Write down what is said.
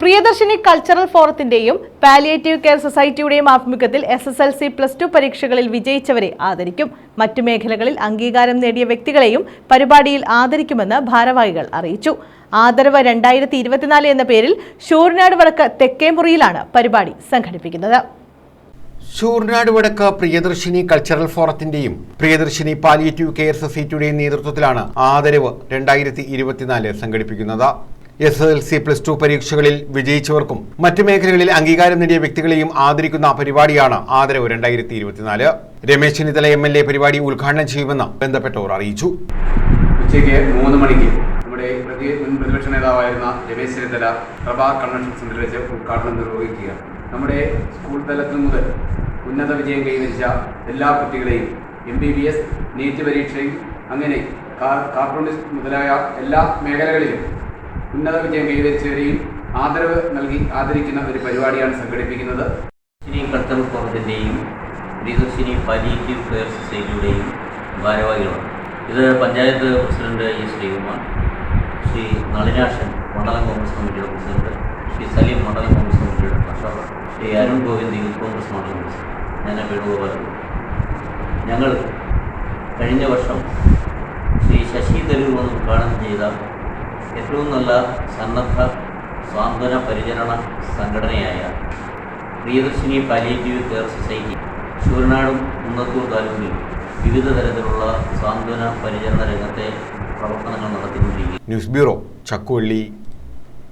Priyadarshini cultural ഫോറത്തിന്റെയും palliative care സൊസൈറ്റിയുടെയും ആഭിമുഖ്യത്തിൽ S S L C plus two പരീക്ഷകളിൽ വിജയിച്ചവരെ ആദരിക്കും. മറ്റു മേഖലകളിൽ അംഗീകാരം നേടിയ വ്യക്തികളെയും പരിപാടിയിൽ ആദരിക്കുമെന്ന് ഭാരവാഹികൾ അറിയിച്ചു. ആദരവ് രണ്ടായിരത്തി ഇരുപത്തിനാല് എന്ന പേരിൽ ഷൂർനാട് വടക്ക് തെക്കേമുറിയിലാണ് പരിപാടി സംഘടിപ്പിക്കുന്നത്. ഷൂർനാട് വടക്ക് പ്രിയദർശിനി കൾച്ചറൽ ഫോറത്തിന്റെയും പ്രിയദർശിനി പാലിയേറ്റീവ് കെയർ സൊസൈറ്റിയുടെയും നേതൃത്വത്തിലാണ് ആദരവ് രണ്ടായിരത്തി സംഘടിപ്പിക്കുന്നത്. S L C plus two പരീക്ഷകളിൽ വിജയിച്ചവർക്കും മറ്റ് മേഖലകളിൽ അംഗീകാരം നേടിയ വ്യക്തികളെയും ആദരിക്കുന്ന പരിപാടിയാണ് ആദരവ് രണ്ടായിരത്തി ഇരുപത്തിനാല് Ramesh Chennithala M L A പരിപാടി ഉദ്ഘാടനം ചെയ്യുമെന്ന് ബന്ധപ്പെട്ടവർ അറിയിച്ചു. ഉച്ചയ്ക്ക് മൂന്ന് മണിക്ക് നമ്മുടെ മുൻ പ്രതിപക്ഷ നേതാവായിരുന്ന രമേശ് ചെന്നിത്തല പ്രഭാ കൺവെൻഷൻ സെന്ററിൽ വെച്ച് ഉദ്ഘാടനം നിർവഹിക്കുക നമ്മുടെ സ്കൂൾ തലത്തിൽ മുതൽ ഉന്നത വിജയം കൈവരിച്ച എല്ലാ കുട്ടികളെയും M B B S NEET പരീക്ഷയും അങ്ങനെ കാർട്ടൂണിസ്റ്റ് മുതലായ എല്ലാ മേഖലകളിലും ഉന്നത വിജയം കൈവരിച്ചവരെയും ആദരവ് നൽകി ആദരിക്കുന്ന ഒരു പരിപാടിയാണ് സംഘടിപ്പിക്കുന്നത്. ശ്രീ കൾച്ചറൽ ഫോറത്തിന്റെയും പ്രിയദർശിനി പാലിയേറ്റീവ് കെയർ സൊസൈറ്റിയുടെയും ഭാരവാഹികളാണ്. ഇത് പഞ്ചായത്ത് പ്രസിഡന്റ് ഇ ശ്രീകുമാർ ശ്രീ നളിനാക്ഷൻ മണ്ഡലം കോൺഗ്രസ് കമ്മിറ്റിയുടെ പ്രസിഡന്റ് ശ്രീ സലീം മണ്ഡലം കോൺഗ്രസ് കമ്മിറ്റിയുടെ ട്രഷറർ ശ്രീ അരുൺ ഗോവിന്ദ് യൂത്ത് കോൺഗ്രസ് മണ്ഡലം പ്രസിഡന്റ് ഞാൻ വേണുഗോപാലൻ ഞങ്ങൾ കഴിഞ്ഞ വർഷം ശ്രീ ശശി തരൂർ വന്ന് ഉദ്ഘാടനം ചെയ്ത ഏറ്റവും നല്ല സന്നദ്ധ സ്വാന്തന പരിചരണ സംഘടനയായ പ്രിയദർശിനി പാലിയേറ്റീവ് കെയർ സൊസൈറ്റി ശൂരനാടും കുന്നത്തൂർ താലൂക്കിൽ വിവിധ തരത്തിലുള്ള സാന്ത്വന പരിചരണ രംഗത്തെ പ്രവർത്തനങ്ങൾ നടത്തിക്കൊണ്ടിരിക്കുന്നു ന്യൂസ് ബ്യൂറോ ചക്കുവള്ളി.